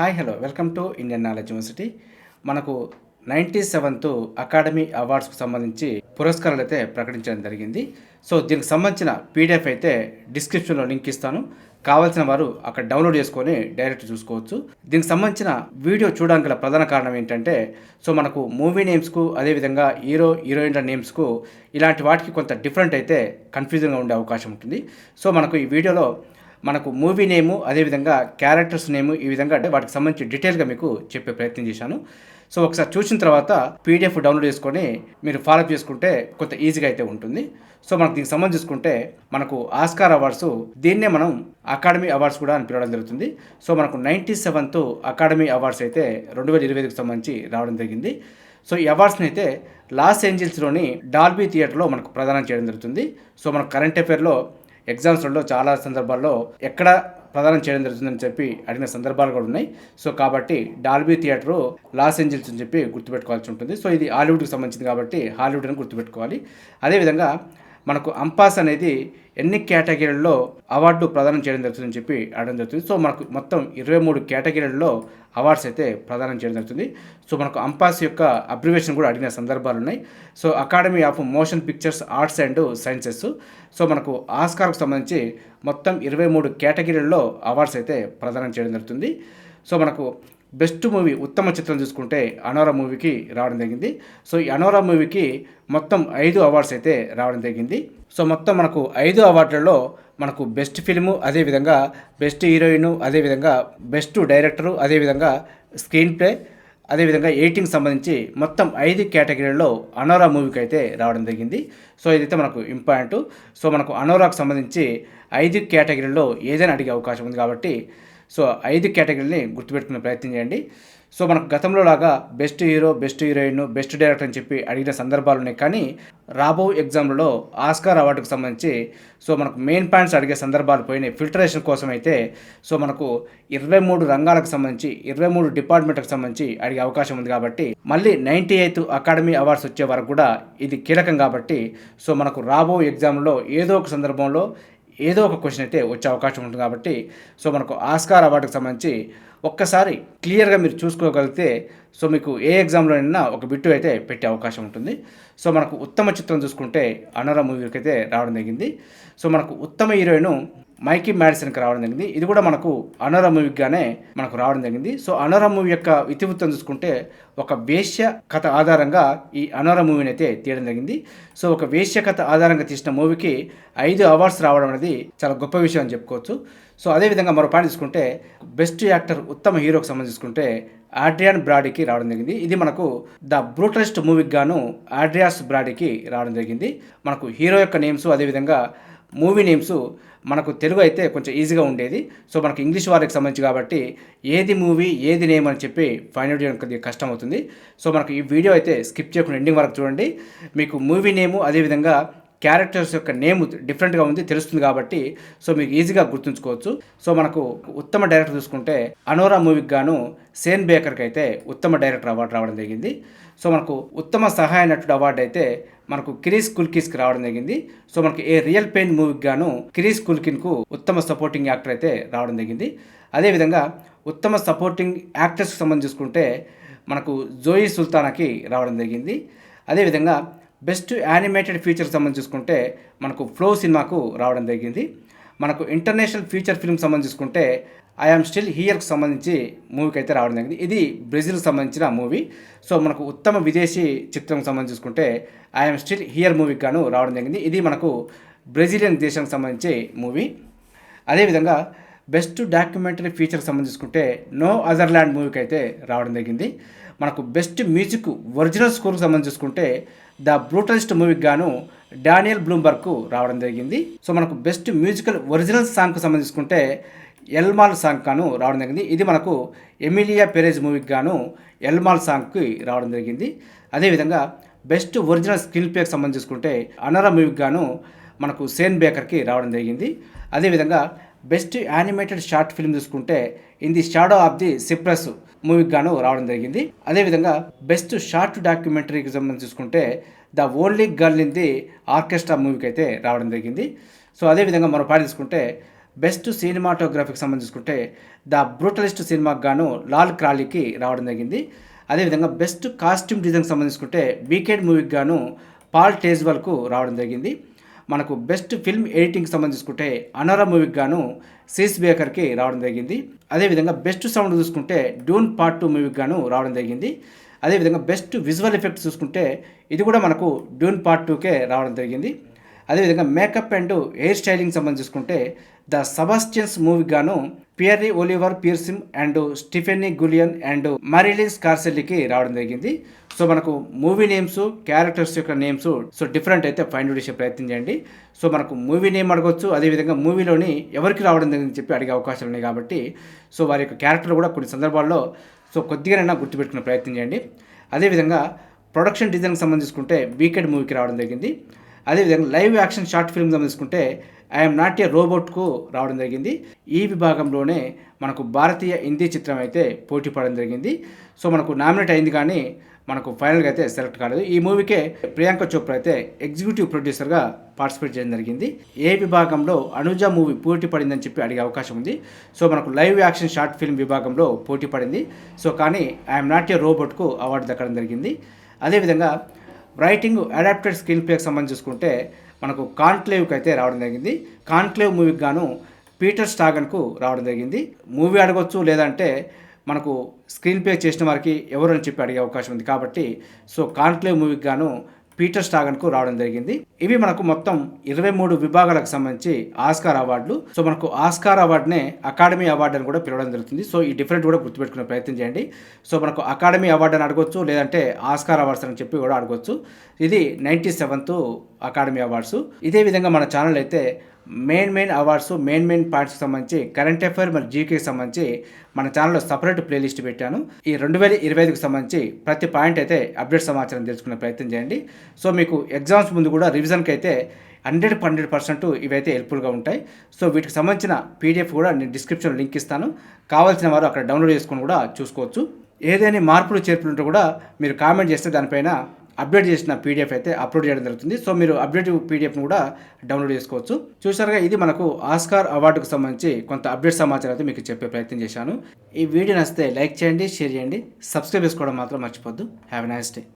Hi hello welcome to Indian knowledge university మనకు ninety seventh academy అవార్డ్స్కు సంబంధించి పురస్కారాలు అయితే ప్రకటించడం జరిగింది. సో దీనికి సంబంధించిన పీడిఎఫ్ అయితే డిస్క్రిప్షన్లో లింక్ ఇస్తాను. కావాల్సిన వారు అక్కడ డౌన్లోడ్ చేసుకొని డైరెక్ట్ చూసుకోవచ్చు. దీనికి సంబంధించిన వీడియో చూడడానికి గల ప్రధాన కారణం ఏంటంటే సో మనకు మూవీ నేమ్స్కు అదేవిధంగా హీరో హీరోయిన్ల నేమ్స్కు ఇలాంటి వాటికి కొంత డిఫరెంట్ అయితే కన్ఫ్యూజన్గా ఉండే అవకాశం ఉంటుంది. సో మనకు ఈ వీడియోలో మనకు మూవీ నేము అదేవిధంగా క్యారెక్టర్స్ నేము ఈ విధంగా అంటే వాటికి సంబంధించి డీటెయిల్గా మీకు చెప్పే ప్రయత్నం చేశాను. సో ఒకసారి చూసిన తర్వాత పీడిఎఫ్ డౌన్లోడ్ చేసుకొని మీరు ఫాలో చేసుకుంటే కొంత ఈజీగా అయితే ఉంటుంది. సో మనకు దీనికి సంబంధం చూసుకుంటే మనకు ఆస్కార్ అవార్డ్స్ దీన్నే మనం అకాడమీ అవార్డ్స్ కూడా అని పిలవడం జరుగుతుంది. సో మనకు నైంటీ సెవెంత్ అకాడమీ అవార్డ్స్ అయితే రెండు వేల ఇరవై ఐదుకు సంబంధించి రావడం జరిగింది. సో ఈ అవార్డ్స్ని అయితే లాస్ ఏంజల్స్లోని డాల్బీ థియేటర్లో మనకు ప్రదానం చేయడం జరుగుతుంది. సో మనకు కరెంట్ అఫేర్లో ఎగ్జామ్స్లలో చాలా సందర్భాల్లో ఎక్కడ ప్రదానం చేయడం జరుగుతుందని చెప్పి అడిగిన సందర్భాలు కూడా ఉన్నాయి. సో కాబట్టి డాల్బీ థియేటర్ లాస్ ఏంజల్స్ అని చెప్పి గుర్తుపెట్టుకోవాల్సి ఉంటుంది. సో ఇది హాలీవుడ్కి సంబంధించింది కాబట్టి హాలీవుడ్ అని గుర్తుపెట్టుకోవాలి. అదేవిధంగా మనకు అంపాస్ అనేది ఎన్ని కేటగిరీల్లో అవార్డు ప్రదానం చేయడం జరుగుతుందని చెప్పి అడగడం జరుగుతుంది. సో మనకు మొత్తం ఇరవై మూడు కేటగిరీల్లో అవార్డ్స్ అయితే ప్రదానం చేయడం జరుగుతుంది. సో మనకు అంపాస్ యొక్క అబ్రివేషన్ కూడా అడిగిన సందర్భాలు ఉన్నాయి. So academy of motion pictures arts and sciences. So మనకు ఆస్కార్కు సంబంధించి మొత్తం ఇరవై మూడు కేటగిరీల్లో అవార్డ్స్ అయితే ప్రదానం చేయడం జరుగుతుంది. సో మనకు బెస్ట్ మూవీ ఉత్తమ చిత్రం చూసుకుంటే అనోరా మూవీకి రావడం జరిగింది. సో ఈ అనోరా మూవీకి మొత్తం ఐదు అవార్డ్స్ అయితే రావడం జరిగింది. సో మొత్తం మనకు ఐదు అవార్డులలో మనకు బెస్ట్ ఫిల్ము అదేవిధంగా బెస్ట్ హీరోయిన్ అదేవిధంగా బెస్ట్ డైరెక్టరు అదేవిధంగా స్క్రీన్ ప్లే అదేవిధంగా ఎయిటింగ్ సంబంధించి మొత్తం ఐదు కేటగిరీల్లో అనోరా మూవీకి అయితే రావడం జరిగింది. సో ఇదైతే మనకు ఇంపార్టెంట్. సో మనకు అనోరాకు సంబంధించి ఐదు కేటగిరీల్లో ఏదైనా అడిగే అవకాశం ఉంది కాబట్టి సో ఐదు కేటగిరీని గుర్తుపెట్టుకునే ప్రయత్నం చేయండి. సో మనకు గతంలో లాగా best hero best heroine best director అని చెప్పి అడిగిన సందర్భాలు ఉన్నాయి. కానీ రాబో ఎగ్జామ్లలో ఆస్కార్ అవార్డుకు సంబంధించి సో మనకు మెయిన్ పాయింట్స్ అడిగే సందర్భాలు పోయినాయి. ఫిల్టరేషన్ కోసం అయితే సో మనకు ఇరవై మూడు రంగాలకు సంబంధించి ఇరవై మూడు డిపార్ట్మెంట్లకు సంబంధించి అడిగే అవకాశం ఉంది కాబట్టి మళ్ళీ నైంటీ ఎయిత్ అకాడమీ అవార్డ్స్ వచ్చే వరకు కూడా ఇది కీలకం కాబట్టి సో మనకు రాబో ఎగ్జామ్లో ఏదో ఒక సందర్భంలో ఏదో ఒక క్వశ్చన్ అయితే వచ్చే అవకాశం ఉంటుంది కాబట్టి సో మనకు ఆస్కార్ అవార్డుకి సంబంధించి ఒక్కసారి క్లియర్గా మీరు చూసుకోగలిగితే సో మీకు ఏ ఎగ్జామ్లోనైనా ఒక బిట్టు అయితే పెట్టే అవకాశం ఉంటుంది. సో మనకు ఉత్తమ చిత్రం చూసుకుంటే అనరా మూవీకి అయితే రావడం జరిగింది. సో మనకు ఉత్తమ హీరోయిన్ మైకీ మ్యాడిసన్కి రావడం జరిగింది. ఇది కూడా మనకు అనోరా మూవీగానే మనకు రావడం జరిగింది. సో అనోరా మూవీ యొక్క ఇతివృత్తం చూసుకుంటే ఒక వేశ్య కథ ఆధారంగా ఈ అనోరా మూవీని అయితే తీయడం జరిగింది. సో ఒక వేశ్య కథ ఆధారంగా తీసిన మూవీకి ఐదు అవార్డ్స్ రావడం అనేది చాలా గొప్ప విషయం అని చెప్పుకోవచ్చు. సో అదేవిధంగా మరో పాయింట్ తీసుకుంటే బెస్ట్ యాక్టర్ ఉత్తమ హీరోకి సంబంధించుకుంటే ఆడ్రియాన్ బ్రాడీకి రావడం జరిగింది. ఇది మనకు ద బ్రూటలిస్ట్ మూవీకి గాను ఆడ్రియాస్ బ్రాడీకి రావడం జరిగింది. మనకు హీరో యొక్క నేమ్స్ అదేవిధంగా మూవీ నేమ్స్ మనకు తెలుగు అయితే కొంచెం ఈజీగా ఉండేది. సో మనకు ఇంగ్లీష్ వారికి సంబంధించి కాబట్టి ఏది మూవీ ఏది నేమ్ అని చెప్పి ఫైండ్ అవుట్ చేయడం కొద్దిగా కష్టం అవుతుంది సో మనకు ఈ వీడియో అయితే స్కిప్ చేయకుండా ఎండింగ్ వరకు చూడండి. మీకు మూవీ నేము అదేవిధంగా క్యారెక్టర్స్ యొక్క నేమ్ డిఫరెంట్గా ఉంది తెలుస్తుంది కాబట్టి సో మీకు ఈజీగా గుర్తుంచుకోవచ్చు. సో మనకు ఉత్తమ డైరెక్టర్ చూసుకుంటే అనోరా మూవీకి గాను సేన్ బేకర్కి అయితే ఉత్తమ డైరెక్టర్ అవార్డు రావడం జరిగింది. సో మనకు ఉత్తమ సహాయ నటుడు అవార్డు అయితే మనకు కిరీస్ కుల్కిస్కి రావడం జరిగింది. సో మనకి ఏ రియల్ పెయిన్ మూవీకి గాను కిరీస్ కుల్కిన్కు ఉత్తమ సపోర్టింగ్ యాక్టర్ అయితే రావడం జరిగింది. అదేవిధంగా ఉత్తమ సపోర్టింగ్ యాక్టర్స్కి సంబంధించి చూసుకుంటే మనకు జోయి సుల్తానాకి రావడం జరిగింది. అదేవిధంగా బెస్ట్ యానిమేటెడ్ ఫీచర్ సంబంధించి చూసుకుంటే మనకు ఫ్లో సినిమాకు రావడం జరిగింది. మనకు ఇంటర్నేషనల్ ఫీచర్ ఫిల్మ్ సంబంధించి చూసుకుంటే ఐఆమ్ స్టిల్ హియర్కి సంబంధించి మూవీకి అయితే రావడం జరిగింది. ఇది బ్రెజిల్కి సంబంధించిన మూవీ. సో మనకు ఉత్తమ విదేశీ చిత్రం సంబంధించి చూసుకుంటే ఐఆమ్ స్టిల్ హియర్ మూవీకి గాను రావడం జరిగింది. ఇది మనకు బ్రెజిలియన్ దేశానికి సంబంధించి మూవీ. అదేవిధంగా బెస్ట్ డాక్యుమెంటరీ ఫీచర్ సంబంధించుకుంటే నో అదర్ ల్యాండ్ మూవీకి అయితే రావడం జరిగింది. మనకు బెస్ట్ మ్యూజిక్ ఒరిజినల్ స్కోర్కి సంబంధించి ద బ్రూటలిస్ట్ మూవీకి గాను డానియల్ బ్లూంబర్గ్కు రావడం జరిగింది. సో మనకు బెస్ట్ మ్యూజికల్ ఒరిజినల్ సాంగ్కు సంబంధించుకుంటే ఎల్మాల్ సాంగ్ గాను రావడం జరిగింది. ఇది మనకు ఎమిలియా పెరేజ్ మూవీకి గాను ఎల్మాల్ సాంగ్కి రావడం జరిగింది. అదేవిధంగా బెస్ట్ ఒరిజినల్ స్క్రీన్ ప్లేకి సంబంధించుకుంటే అనరా మూవీకి గాను మనకు సేన్ బేకర్కి రావడం జరిగింది. అదేవిధంగా బెస్ట్ యానిమేటెడ్ షార్ట్ ఫిల్మ్ చూసుకుంటే in the shadow of the cypress మూవీకి గాను రావడం జరిగింది. అదేవిధంగా బెస్ట్ షార్ట్ డాక్యుమెంటరీకి సంబంధించి చూసుకుంటే the only girl in the orchestra మూవీకి అయితే రావడం జరిగింది. సో అదేవిధంగా మనం పాట తీసుకుంటే బెస్ట్ సినిమాటోగ్రఫీకి సంబంధించుకుంటే ద బ్రూటలిస్ట్ సినిమాకి గాను లాల్ క్రాలీకి రావడం జరిగింది. అదేవిధంగా బెస్ట్ కాస్ట్యూమ్ డిజైన్కి సంబంధించుకుంటే వీకెండ్ మూవీకి గాను పాల్ టేజ్వల్కు రావడం జరిగింది. మనకు బెస్ట్ ఫిల్మ్ ఎడిటింగ్ సంబంధించుకుంటే అనరా మూవీకి గాను సీస్ బేకర్కి రావడం జరిగింది. అదేవిధంగా బెస్ట్ సౌండ్ చూసుకుంటే డూన్ పార్ట్ టూ మూవీకి గాను రావడం జరిగింది. అదేవిధంగా బెస్ట్ విజువల్ ఎఫెక్ట్ చూసుకుంటే ఇది కూడా మనకు డ్యూన్ పార్ట్ టూకే రావడం జరిగింది. అదేవిధంగా మేకప్ అండ్ హెయిర్ స్టైలింగ్ సంబంధించి చూసుకుంటే ద సబాస్టియన్స్ మూవీకి గాను Pierre Olivier Persin and Stephanie Guillon and Marilyn స్కార్సెల్లీకి రావడం జరిగింది. సో మనకు మూవీ నేమ్స్ క్యారెక్టర్స్ యొక్క నేమ్స్ సో డిఫరెంట్ అయితే ఫైండ్ చేసే ప్రయత్నం చేయండి. సో మనకు మూవీ నేమ్ అడగవచ్చు అదేవిధంగా మూవీలోని ఎవరికి రావడం జరిగింది చెప్పి అడిగే అవకాశాలు ఉన్నాయి కాబట్టి సో వారి యొక్క క్యారెక్టర్ కూడా కొన్ని సందర్భాల్లో సో కొద్దిగానైనా గుర్తుపెట్టుకునే ప్రయత్నం చేయండి. అదేవిధంగా ప్రొడక్షన్ డిజైన్కి సంబంధించుకుంటే వీకెండ్ మూవీకి రావడం జరిగింది. అదేవిధంగా లైవ్ యాక్షన్ షార్ట్ ఫిల్మ్ తీసుకుంటే ఐఎమ్ నాట్ ఏ రోబోట్కు రావడం జరిగింది. ఈ విభాగంలోనే మనకు భారతీయ హిందీ చిత్రం అయితే పోటీ పడడం జరిగింది. సో మనకు నామినేట్ అయింది కానీ మనకు ఫైనల్గా అయితే సెలెక్ట్ కాలేదు. ఈ మూవీకే ప్రియాంక చోప్రా అయితే ఎగ్జిక్యూటివ్ ప్రొడ్యూసర్గా పార్టిసిపేట్ చేయడం జరిగింది. ఏ విభాగంలో అనుజ మూవీ పోటీ పడిందని చెప్పి అడిగే అవకాశం ఉంది. సో మనకు లైవ్ యాక్షన్ షార్ట్ ఫిల్మ్ విభాగంలో పోటీ పడింది. సో కానీ ఐఎమ్ నాట్ ఏ రోబోట్కు అవార్డు దక్కడం జరిగింది. అదేవిధంగా రైటింగ్ అడాప్టెడ్ స్క్రీన్ ప్లేకి సంబంధించి చూసుకుంటే మనకు కాన్క్లేవ్కి అయితే రావడం జరిగింది. కాన్క్లేవ్ మూవీకి గాను పీటర్ స్టాగన్కు రావడం జరిగింది. మూవీ అడగొచ్చు లేదంటే మనకు స్క్రీన్ ప్లే చేసిన వారికి ఎవరు అని చెప్పి అడిగే అవకాశం ఉంది కాబట్టి సో కాన్క్లేవ్ మూవీకి గాను పీటర్ స్టాగన్కు రావడం జరిగింది. ఇవి మనకు మొత్తం ఇరవై మూడు విభాగాలకు సంబంధించి ఆస్కార్ అవార్డులు. సో మనకు ఆస్కార్ అవార్డునే అకాడమీ అవార్డు అని కూడా పిలవడం జరుగుతుంది. సో ఈ డిఫరెంట్ కూడా గుర్తుపెట్టుకునే ప్రయత్నం చేయండి. సో మనకు అకాడమీ అవార్డు అని అడగొచ్చు లేదంటే ఆస్కార్ అవార్డ్స్ అని చెప్పి కూడా అడగొచ్చు. ఇది నైంటీ సెవెంత్ అకాడమీ అవార్డ్స్. ఇదే విధంగా మన ఛానల్ అయితే main main awards main main పాయింట్స్కి సంబంధించి కరెంట్ అఫైర్ మరియు జీకేకి సంబంధించి మన ఛానల్లో సపరేట్ ప్లేలిస్ట్ పెట్టాను. ఈ రెండు వేల ఇరవై ఐదుకి సంబంధించి ప్రతి పాయింట్ అయితే అప్డేట్ సమాచారం తెలుసుకునే ప్రయత్నం చేయండి. సో మీకు ఎగ్జామ్స్ ముందు కూడా రివిజన్కి అయితే హండ్రెడ్ హండ్రెడ్ పర్సెంట్ ఇవైతే హెల్ప్ఫుల్గా ఉంటాయి. సో వీటికి సంబంధించిన పీడిఎఫ్ కూడా నేను డిస్క్రిప్షన్ లింక్ ఇస్తాను. కావాల్సిన వారు అక్కడ డౌన్లోడ్ చేసుకొని కూడా చూసుకోవచ్చు. ఏదైనా మార్పులు చేర్పులుంటే కూడా మీరు కామెంట్ చేస్తే దానిపైన అప్డేట్ చేసిన పీడిఎఫ్ అయితే అప్లోడ్ చేయడం జరుగుతుంది. సో మీరు అప్డేట్ పీడిఎఫ్ను కూడా డౌన్లోడ్ చేసుకోవచ్చు. చూసారుగా ఇది మనకు ఆస్కార్ అవార్డుకు సంబంధించి కొంత అప్డేట్ సమాచారం అయితే మీకు చెప్పే ప్రయత్నం చేశాను. ఈ వీడియో నచ్చితే లైక్ చేయండి షేర్ చేయండి సబ్స్క్రైబ్ చేసుకోవడం మాత్రం మర్చిపోద్దు హ్యావ్ ఎ నైస్ డే.